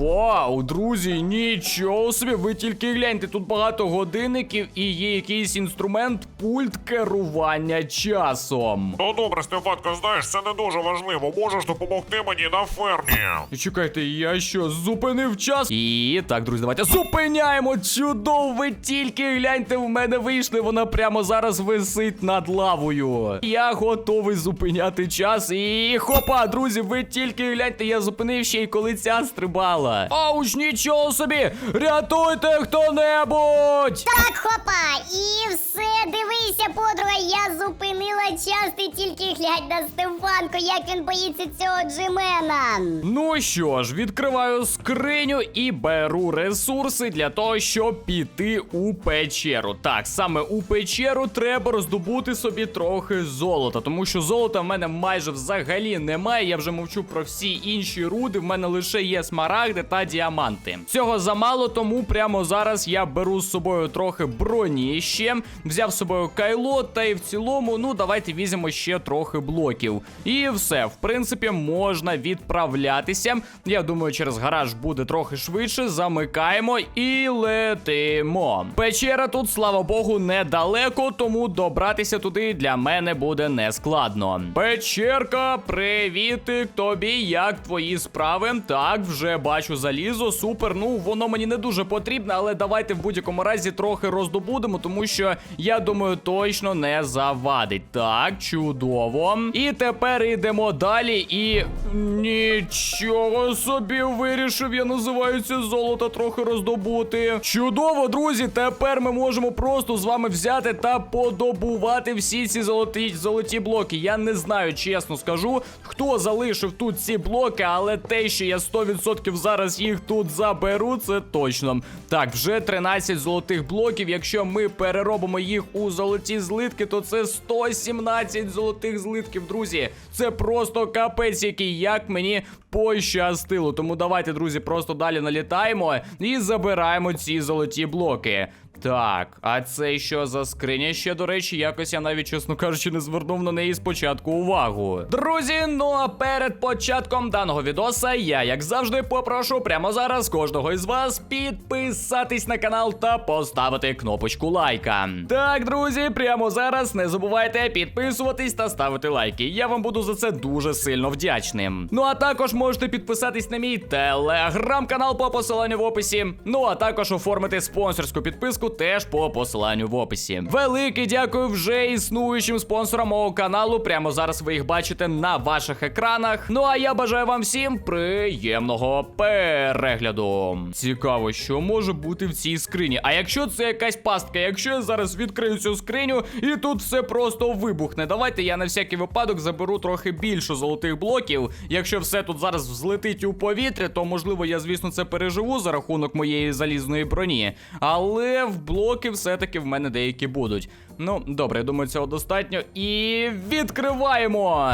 Вау, друзі, нічого собі, ви тільки гляньте, тут багато годинників і є якийсь інструмент пульт керування часом. Ну добре, Стефанка, знаєш, це не дуже важливо. Можеш допомогти мені на фермі. Чекайте, я що, зупинив час? І так, друзі, давайте зупиняємо. Чудово, ви тільки гляньте, в мене вийшли. Вона прямо зараз висить над лавою. Я готовий зупиняти час. І хопа, друзі, ви тільки гляньте, я зупинив ще й коли ця стрибала. Ауч, нічого собі! Рятуйте хто-небудь! Так, хопа, і все, дивися, подруга, я зупинила час, ти тільки глянь на Стефанку, як він боїться цього Джимена. Ну що ж, відкриваю скриню і беру ресурси для того, щоб піти у печеру. Так, саме у печеру треба роздобути собі трохи золота, тому що золота в мене майже взагалі немає. Я вже мовчу про всі інші руди. В мене лише є смарагди та діаманти. Цього замало, тому прямо зараз я беру з собою трохи броні ще. Взяв з собою кайло, та і в цілому, ну давайте візьмемо ще трохи блоків. І все, в принципі, можна відправлятися. Я думаю, через гараж буде трохи швидше. Замикаємо і летимо. Печера тут, слава Богу, недалеко, тому добратися туди для мене буде нескладно. Печерка, привітик тобі, як твої справи? Так, вже бачу залізо, супер. Ну, воно мені не дуже потрібне, але давайте в будь-якому разі трохи роздобудемо, тому що я думаю, точно не завадить. Так, чудово. І тепер йдемо далі. І нічого собі вирішив, я називаю це золото трохи роздобути. Чудово, друзі. Тепер ми можемо просто з вами взяти та подобувати всі ці золоті золоті блоки. Я не знаю, чесно скажу, хто залишив тут ці блоки, але те, що я 100% зараз їх тут заберу, це точно. Так, вже 13 золотих блоків. Якщо ми переробимо їх у золоті злитки, то це 117 золотих злитків, друзі. Це просто капець, який як мені пощастило. Тому давайте, друзі, просто далі налітаємо і забираємо ці золоті блоки. Так, а це що за скриня ще, до речі, якось я навіть, чесно кажучи, не звернув на неї спочатку увагу. Друзі, ну а перед початком даного відоса я, як завжди, попрошу прямо зараз кожного із вас підписатись на канал та поставити кнопочку лайка. Так, друзі, прямо зараз не забувайте підписуватись та ставити лайки. Я вам буду за це дуже сильно вдячним. Ну а також можете підписатись на мій телеграм-канал по посиланню в описі. Ну а також оформити спонсорську підписку теж по посиланню в описі. Велике дякую вже існуючим спонсорам мого каналу. Прямо зараз ви їх бачите на ваших екранах. Ну а я бажаю вам всім приємного перегляду. Цікаво, що може бути в цій скрині. А якщо це якась пастка, якщо я зараз відкрию цю скриню і тут все просто вибухне. Давайте я на всякий випадок заберу трохи більше золотих блоків. Якщо все тут зараз взлетить у повітря, то можливо я, звісно, це переживу за рахунок моєї залізної броні. Але в блоки все-таки в мене деякі будуть. Ну, добре, я думаю, цього достатньо. І відкриваємо.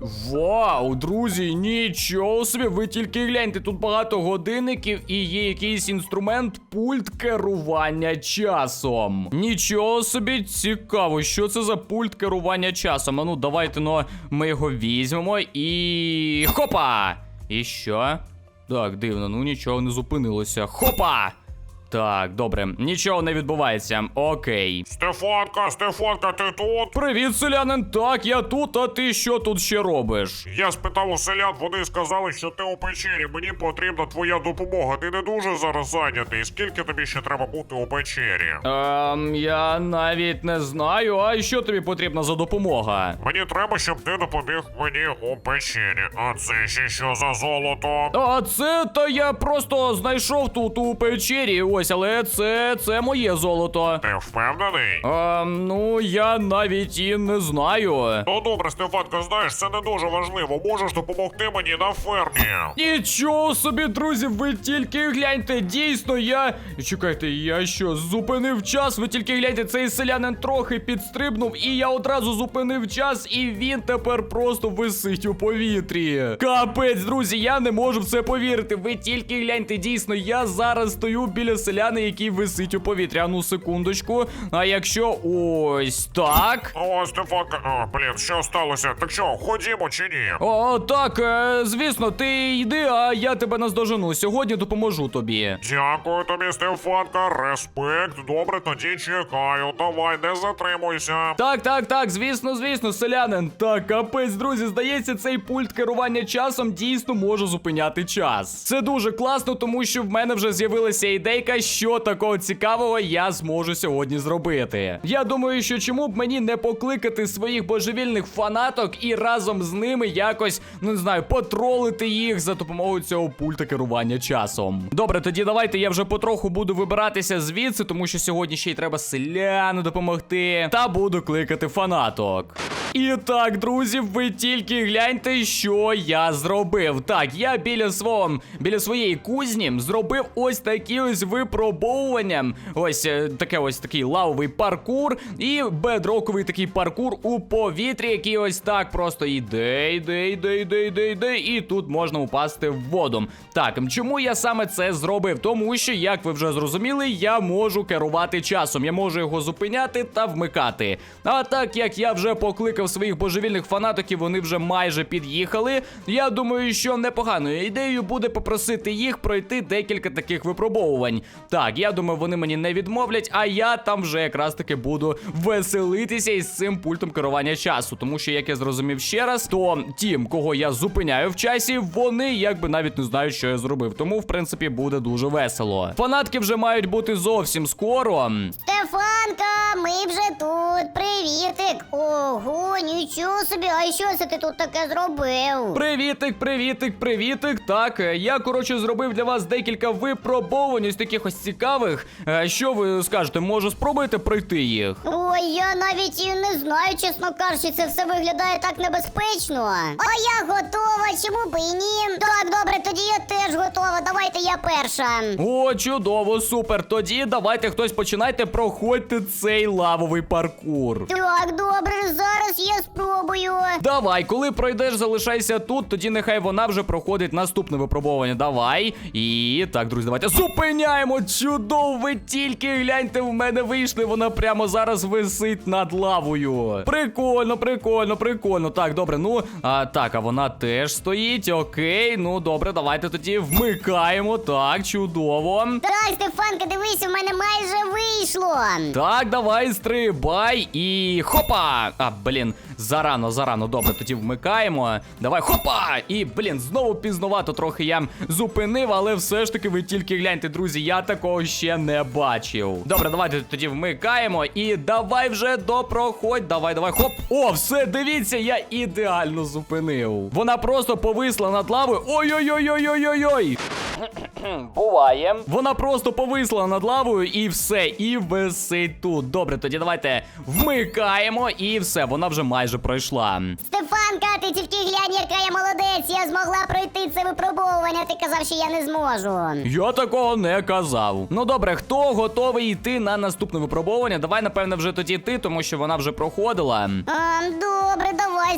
Вау, друзі, нічого собі, ви тільки гляньте, тут багато годинників і є якийсь інструмент пульт керування часом. Нічого собі цікаво, що це за пульт керування часом. А ну, давайте ну, ми його візьмемо і. Хопа! І що? Так, дивно, ну нічого не зупинилося. Хопа! Так, добре, нічого не відбувається. Окей. Стефанка, Стефанка, ти тут? Привіт, селянин. Так, я тут, а ти що тут ще робиш? Я спитав у селян, вони сказали, що ти у печері. Мені потрібна твоя допомога. Ти не дуже зараз зайнятий. Скільки тобі ще треба бути у печері? Ем, я навіть не знаю. А що тобі потрібна за допомога? Мені треба, щоб ти допоміг мені у печері. А це ще що за золото? А це та я просто знайшов тут у печері. Ось, але це це моє золото. Ти впевнений? Ем, ну я навіть і не знаю. Ну добре, Стефанка, знаєш, це не дуже важливо. Можеш допомогти мені на фермі. Нічого собі, друзі, ви тільки гляньте, дійсно, я. Чекайте, я що, зупинив час? Ви тільки гляньте, цей селянин трохи підстрибнув, і я одразу зупинив час, і він тепер просто висить у повітрі. Капець, друзі, я не можу в це повірити. Ви тільки гляньте, дійсно, я зараз стою біля селяни, який висить у повітрі. А ну секундочку. А якщо ось так. О, Стефанка, а, блін, що сталося? Так що, ходімо чи ні? О, так, е, звісно, ти йди, а я тебе наздожену. Сьогодні допоможу тобі. Дякую тобі, Стефанка, респект. Добре, тоді чекаю. Давай, не затримуйся. Так, так, так, звісно, звісно, селянин. Так, капець, друзі, здається, цей пульт керування часом дійсно може зупиняти час. Це дуже класно, тому що в мене вже з'явилася ідейка, що такого цікавого я зможу сьогодні зробити. Я думаю, що чому б мені не покликати своїх божевільних фанаток і разом з ними якось, ну не знаю, потролити їх за допомогою цього пульта керування часом. Добре, тоді давайте я вже потроху буду вибиратися звідси, тому що сьогодні ще й треба селяну допомогти. Та буду кликати фанаток. І так, друзі, ви тільки гляньте, що я зробив. Так, я біля свого біля своєї кузні зробив ось такі ось випробовування. Ось е, таке ось такий лавовий паркур і бедроковий такий паркур у повітрі, який ось так просто йде, йде, йде, йде, йде, йде, і тут можна упасти в воду. Так, чому я саме це зробив? Тому що, як ви вже зрозуміли, я можу керувати часом. Я можу його зупиняти та вмикати. А так як я вже покликав своїх божевільних фанаток, і вони вже майже під'їхали. Я думаю, що непоганою ідеєю буде попросити їх пройти декілька таких випробовувань. Так, я думаю, вони мені не відмовлять, а я там вже якраз таки буду веселитися із цим пультом керування часу. Тому що, як я зрозумів ще раз, то ті, кого я зупиняю в часі, вони якби навіть не знають, що я зробив. Тому, в принципі, буде дуже весело. Фанатки вже мають бути зовсім скоро. Стефанка, ми вже тут. Привітик. Ого, нічого собі, а що це ти тут таке зробив? Привітик, привітик, привітик. Так, я коротше зробив для вас декілька випробовувань, ось таких ось цікавих. Що ви скажете, може спробуєте пройти їх? Ой, я навіть і не знаю, чесно кажучи, це все виглядає так небезпечно. А я готова, чому б і ні? Так, добре, тоді я теж готова. Давайте я перша. О, чудово, супер. Тоді давайте хтось починайте, проходьте цей лавовий паркур. Так, добре, зараз я спробую. Давай, коли пройдеш, залишайся тут, тоді нехай вона вже проходить наступне випробовування. Давай. І так, друзі, давайте зупиняємо. Чудово, ви тільки гляньте, в мене вийшли. Вона прямо зараз висить над лавою. Прикольно, прикольно, прикольно. Так, добре, ну а, так, а вона теж стоїть. Окей, ну добре, давайте тоді вмикаємо. Так, чудово. Так, Стефанка, дивись, у мене майже вийшло. Так, давай, стрибай і хопа! А, блін, зарано, зарано. Добре, тоді вмикаємо. Давай, хопа! І, блін, знову пізновато трохи я зупинив, але все ж таки ви тільки гляньте, друзі, я такого ще не бачив. Добре, давайте тоді вмикаємо і давай вже допроходь. Давай, давай, хоп. О, все, дивіться, я ідеально зупинив. Вона просто повисла над лавою. Ой-ой-ой-ой-ой-ой-ой! Буває. Вона просто повисла над лавою і все, і висить тут. Добре, тоді давайте вмикаємо і все, вона вже майже пройшла. Стефанка, ти тільки глянь, яка я молодець. Я змогла пройти це випробовування. Ти казав, що я не зможу. Я такого не казав. Ну добре, хто готовий йти на наступне випробовування? Давай, напевне, вже тоді ти, тому що вона вже проходила. А, добре,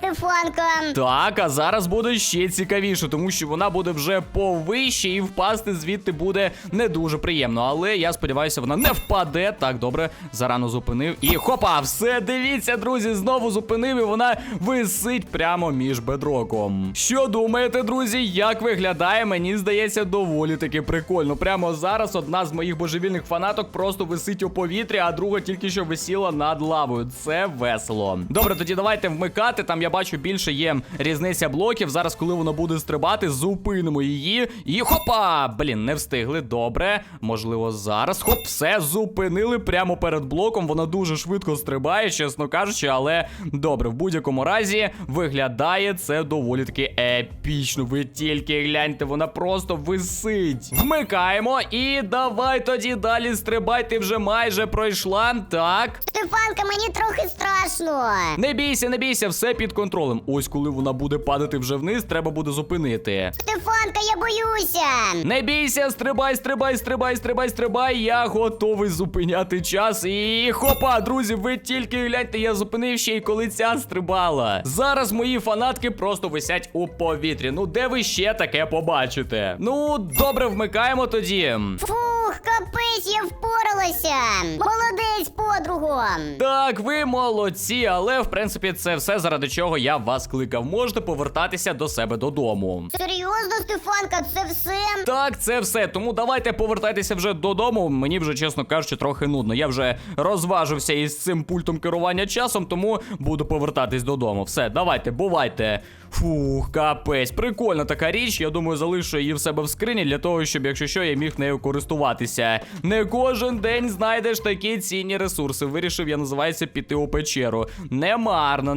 давай, Так, а зараз буде ще цікавіше, тому що вона буде вже повище і впасти звідти буде не дуже приємно. Але я сподіваюся, вона не впаде. Так, добре, зарано зупинив. І хопа, все, дивіться, друзі, знову зупинив, і вона висить прямо між бедроком. Що думаєте, друзі? Як виглядає? Мені здається, доволі таки прикольно. Прямо зараз одна з моїх божевільних фанаток просто висить у повітрі, а друга тільки що висіла над лавою. Це весело. Добре, тоді давайте вмикати. Там я бачу більше є різниця блоків. Зараз, коли вона буде стрибати, зупинимо її. І хопа! Блін, не встигли. Добре. Можливо, зараз. Хоп, все зупинили прямо перед блоком. Вона дуже швидко стрибає, чесно кажучи, але добре, в будь-якому разі виглядає це доволі таки епічно. Ви тільки гляньте, вона просто висить. Вмикаємо і давай тоді далі стрибай. Ти вже майже пройшла. Так. Стефанка, мені трохи страшно. Не бійся, не бійся, все під контролем. Ось коли вона буде падати вже вниз, треба буде зупинити. Стефанка, я боюся. Не бійся, стрибай, стрибай, стрибай, стрибай, стрибай. Я готовий зупиняти час. І хопа, друзі, ви тільки гляньте, я зупинив ще й коли ця стрибала. Зараз мої фанатки просто висять у повітрі. Ну де ви ще таке побачите? Ну, добре, вмикаємо тоді. Фух, капець, я впоралася. Молодець, подруго. Так, ви молодці, але в принципі це все заради чого я вас кликав. Можете повертатися до себе додому. Серйозно, Стефанка, це все? Так, це все. Тому давайте повертайтеся вже додому. Мені вже, чесно кажучи, трохи нудно. Я вже розважився із цим пультом керування часом, тому буду повертатись додому. Все, давайте, бувайте. Фух, капець. Прикольна така річ. Я думаю, залишу її в себе в скрині для того, щоб, якщо що, я міг нею користуватися. Не кожен день знайдеш такі цінні ресурси. Вирішив, я називається піти у печеру. Не марно,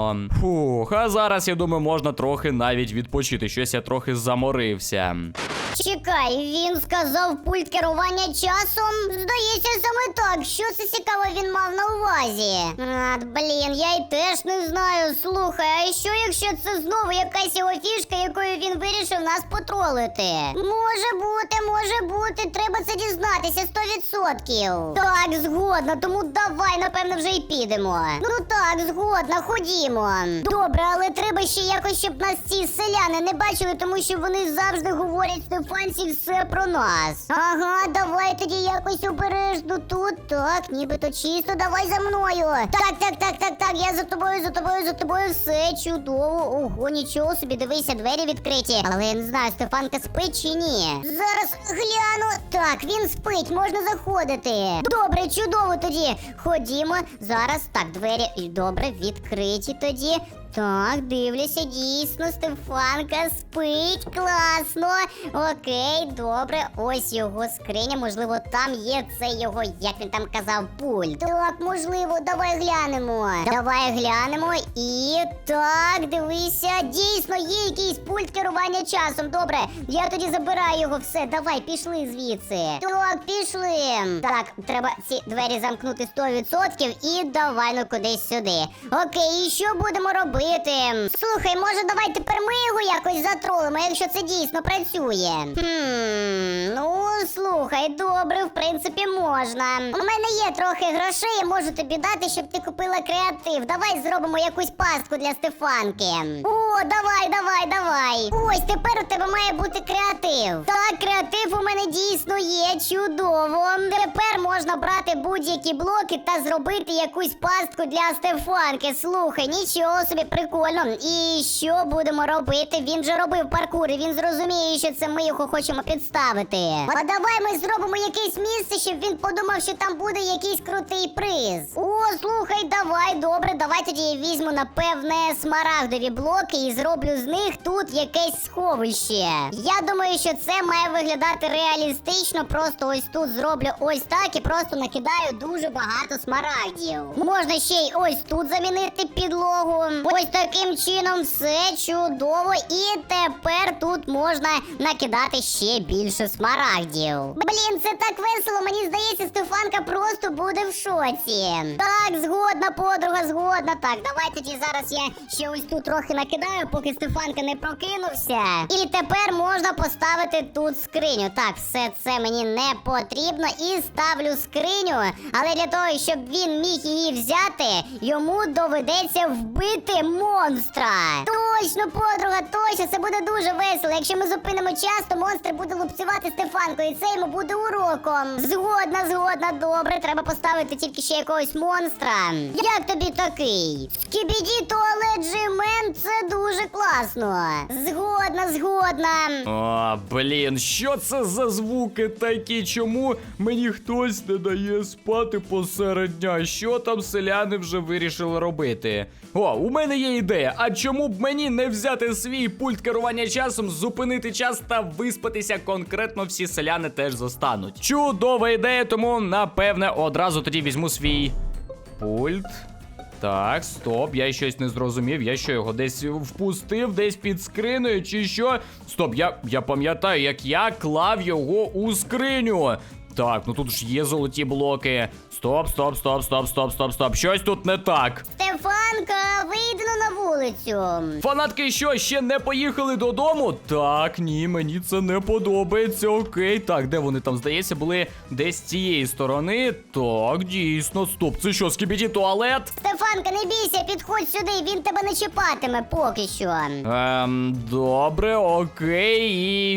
не. Фух, а зараз я думаю, можна трохи навіть відпочити. Щось я трохи заморився. Чекай, він сказав пульт керування часом. Здається, саме так. Що це цікаво він мав на увазі? А, блін, я й теж не знаю. Слухай, а що якщо це знову якась його фішка, якою він вирішив нас потролити? Може бути, може бути. Треба це дізнатися 100%. Так, згодна, тому давай, напевно, вже й підемо. Ну так, згодна, ходімо. Добре, але треба ще якось, щоб нас ці селяни не бачили, тому що вони завжди говорять Стефанці все про нас. Ага, давай тоді якось обережно тут. Так, нібито чисто, давай за мною. Так, так, так, так, так. Я за тобою, за тобою, за тобою. Все чудово. Ого, нічого собі, дивися, двері відкриті. Але я не знаю, Стефанка спить чи ні. Зараз гляну. Так, він спить, можна заходити. Добре, чудово тоді. Ходімо. Зараз так, двері добре відкриті тоді. Так, дивлюся, дійсно, Стефанка спить класно. Окей, добре. Ось його скриня. Можливо, там є цей його, як він там казав, пульт. Так, можливо, давай глянемо. Давай глянемо. І так, дивися, дійсно є якийсь пульт керування часом. Добре, я тоді забираю його все. Давай, пішли звідси. Так, пішли. Так, треба ці двері замкнути 100% і давай ну кудись сюди. Окей, і що будемо робити? Слухай, може, давай тепер ми його якось затролимо, якщо це дійсно працює. Хм, ну слухай, добре, в принципі, можна. У мене є трохи грошей, можу тобі дати, щоб ти купила креатив. Давай зробимо якусь пастку для Стефанки. О, давай, давай, давай. Ось тепер у тебе має бути креатив. Так, креатив у мене дійсно є. Чудово. Тепер можна брати будь-які блоки та зробити якусь пастку для Стефанки. Слухай, нічого собі прикольно. І що будемо робити? Він же робив паркур, і він зрозуміє, що це ми його хочемо підставити. А давай ми зробимо якесь місце, щоб він подумав, що там буде якийсь крутий приз. О, слухай, давай, добре, давай тоді я візьму, напевне, смарагдові блоки і зроблю з них тут якесь сховище. Я думаю, що це має виглядати реалістично. Просто ось тут зроблю ось так і просто накидаю дуже багато смарагдів. Можна ще й ось тут замінити підлогу. Ось таким чином все чудово. І тепер тут можна накидати ще більше смарагдів. Блін, це так весело. Мені здається, Стефанка просто буде в шоці. Так, згодна, подруга, згодна. Так, давай тоді зараз я ще ось тут трохи накидаю, поки Стефанка не прокинувся. І тепер можна поставити тут скриню. Так, все це мені не потрібно. І ставлю скриню. Але для того, щоб він міг її взяти, йому доведеться вбити монстра. Точно, подруга, точно, це буде дуже весело. Якщо ми зупинимо час, то монстр буде лупцювати Стефанку, і це йому буде уроком. Згодна, згодна, добре. Треба поставити тільки ще якогось монстра. Як тобі такий? Скібіді дуже класно. Згодна, згодна. О, блін, що це за звуки такі? Чому мені хтось не дає спати посеред дня? Що там селяни вже вирішили робити? О, у мене є ідея. А чому б мені не взяти свій пульт керування часом, зупинити час та виспатися? Конкретно всі селяни теж застануть. Чудова ідея, тому напевне одразу тоді візьму свій пульт. Так, стоп, я щось не зрозумів. Я що його десь впустив, десь під скриною, чи що? Стоп, я, я пам'ятаю, як я клав його у скриню. Так, ну тут ж є золоті блоки. Стоп, стоп, стоп, стоп, стоп, стоп, стоп. Щось тут не так. Стефанка, вийди ну на вулицю. Фанатки, що ще не поїхали додому? Так, ні, мені це не подобається. Окей, так, де вони там, здається, були десь з цієї сторони. Так, дійсно, стоп, це що, скібіді туалет? Стефанка, не бійся, підходь сюди, він тебе не чіпатиме поки що. Ем, добре, окей.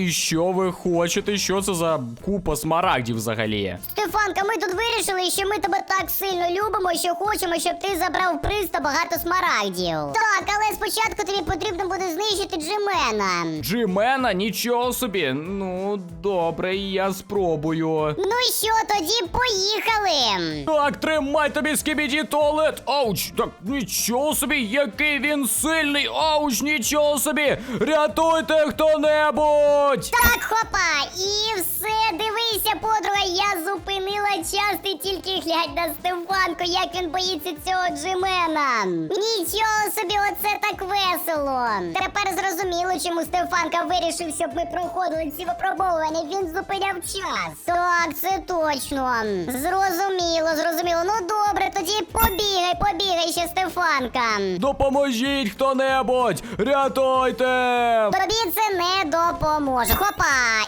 І що ви хочете? Що це за купа смарагдів взагалі? Стефанка, ми тут вирішили, що ми тебе так сильно любимо, що хочемо, щоб ти забрав приз та багато смарагдів. Так, але спочатку тобі потрібно буде знищити Джимена. Джимена, нічого собі. Ну, добре, я спробую. Ну що, тоді поїхали. Так, тримай тобі скібіді туалет. Ауч, так нічого собі, який він сильний. Ауч, нічого собі. Рятуйте хто-небудь. Так, хопа, і все, дивися, подруга, я зупинила час, ти тільки глянь на Стефанку, як він боїться цього Джимена. Нічого собі, оце так весело. Тепер зрозуміло, чому Стефанка вирішив, щоб ми проходили ці випробовування. Він зупиняв час. Так, це точно. Зрозуміло, зрозуміло. Ну добре, тоді побігай, побігай ще, Стефанка. Допоможіть хто-небудь. Рятуйте. Тобі це не допоможе. Хопа!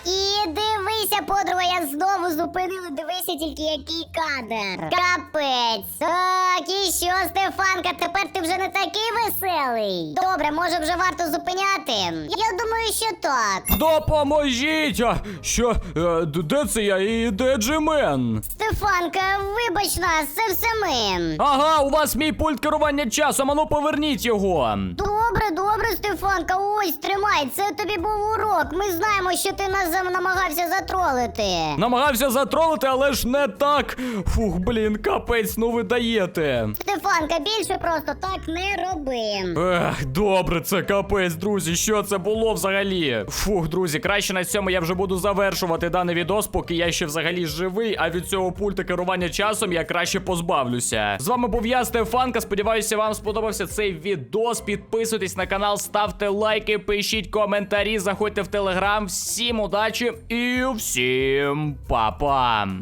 І зупинила. Дивися тільки який кадр. Капець. Так, і що, Стефанка, тепер ти вже не такий веселий. Добре, може вже варто зупиняти? Я думаю, що так. Допоможіть! А, що? Е, д- де це я і де Джимен? Стефанка, вибач нас, це все ми. Ага, у вас мій пульт керування часом, ану поверніть його. Добре, добре, Стефанка, ось тримай. Це тобі був урок. Ми знаємо, що ти нас зам- намагався затролити. Намагався затролити, але ж не так. Фух, блін, капець, ну ви даєте. Стефанка, більше просто так не роби. Ех, добре, це капець, друзі. Що це було взагалі? Фух, друзі, краще на цьому я вже буду завершувати даний відос, поки я ще взагалі живий, а від цього пульта керування часом я краще позбавлюся. З вами був я, Стефанка. Сподіваюся, вам сподобався цей відос. Підписуйтесь на канал, ставте лайки, пишіть коментарі, заходьте в телеграм. Всім удачі і всім па-па!